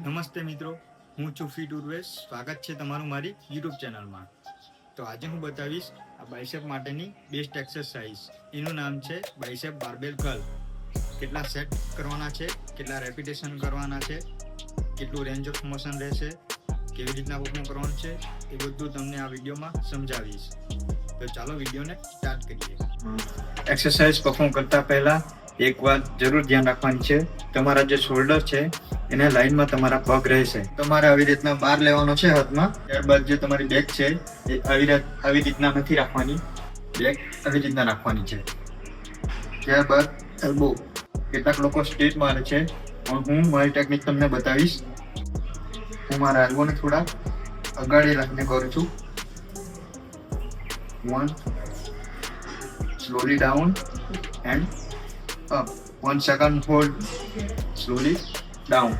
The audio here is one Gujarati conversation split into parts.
નમસ્તે મિત્રો, હું છું ફીટ ઉર્વેશ સ્વાગત છે તમારું મારી યુટ્યુબ ચેનલમાં. તો આજે હું બતાવીશ આ બાઇસેપ માટેની બેસ્ટ એક્સરસાઇઝ એનું નામ છે બાઇસેપ બાર્બેલ કર્લ કેટલા સેટ કરવાના છે, કેટલા રેપિટેશન કરવાના છે, કેટલું રેન્જ ઓફ મોશન રહેશે, કેવી રીતના પરફોર્મ કરવાનું છે, એ બધું તમને આ વિડીયોમાં સમજાવીશ. તો ચાલો વિડીયોને સ્ટાર્ટ કરીએ. એક્સરસાઇઝ પરફોર્મ કરતા પહેલા એક વાત જરૂર ધ્યાન રાખવાની છે. તમારા જે શોલ્ડર છે એને લાઈનમાં તમારા પગ રહેશે. તમારે આવી રીતના બાર લેવાનો છે હાથમાં. ત્યારબાદ જે તમારી બેગ છે, એ આવી આવી રીતના નથી રાખવાની. બેગ આવી રીતના રાખવાની છે. ત્યારબાદ એલ્બો કેટલાક લોકો સ્ટેટ મારે છે. પણ હું મારી ટેકનિક તમને બતાવીશ. હું મારા એલ્બોને થોડા અગાડી રાખીને કરું છું. One slowly down and up one second hold slowly. Down.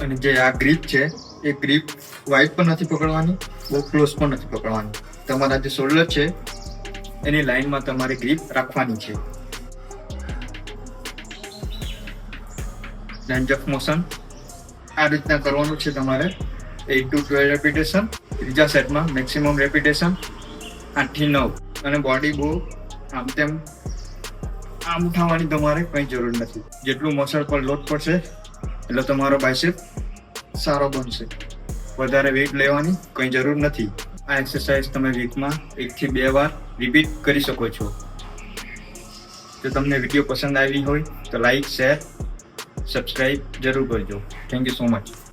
અને જે આ ગ્રીપ છે, એ ગ્રીપ વાઇડ પણ નથી પકડવાની, બહુ ક્લોઝ પણ નથી પકડવાની. તમારા જે શોલ્ડર છે, એની લાઇનમાં તમારે ગ્રીપ રાખવાની છે. રેન્જ ઓફ મોશન આ રીતના કરવાનું છે તમારે. એટ ટુ ટ્વેલ્વ રેપિટેશન ત્રીજા સેટમાં મેક્સિમમ રેપિટેશન આઠથી નવ. અને બોડી બહુ આમ તેમ આમ ઉઠાવવાની તમારે કંઈ જરૂર નથી. જેટલું મસલ પર લોડ પડશે એટલે તમારો બાયસેપ સારો બનશે. વધારે વેઇટ લેવાની કંઈ જરૂર નથી. આ એક્સરસાઇઝ તમે વીકમાં એકથી બે વાર રિપીટ કરી શકો છો. જો તમને વીડિયો પસંદ આવી હોય તો લાઈક શેર સબસ્ક્રાઈબ જરૂર કરજો. Thank you so much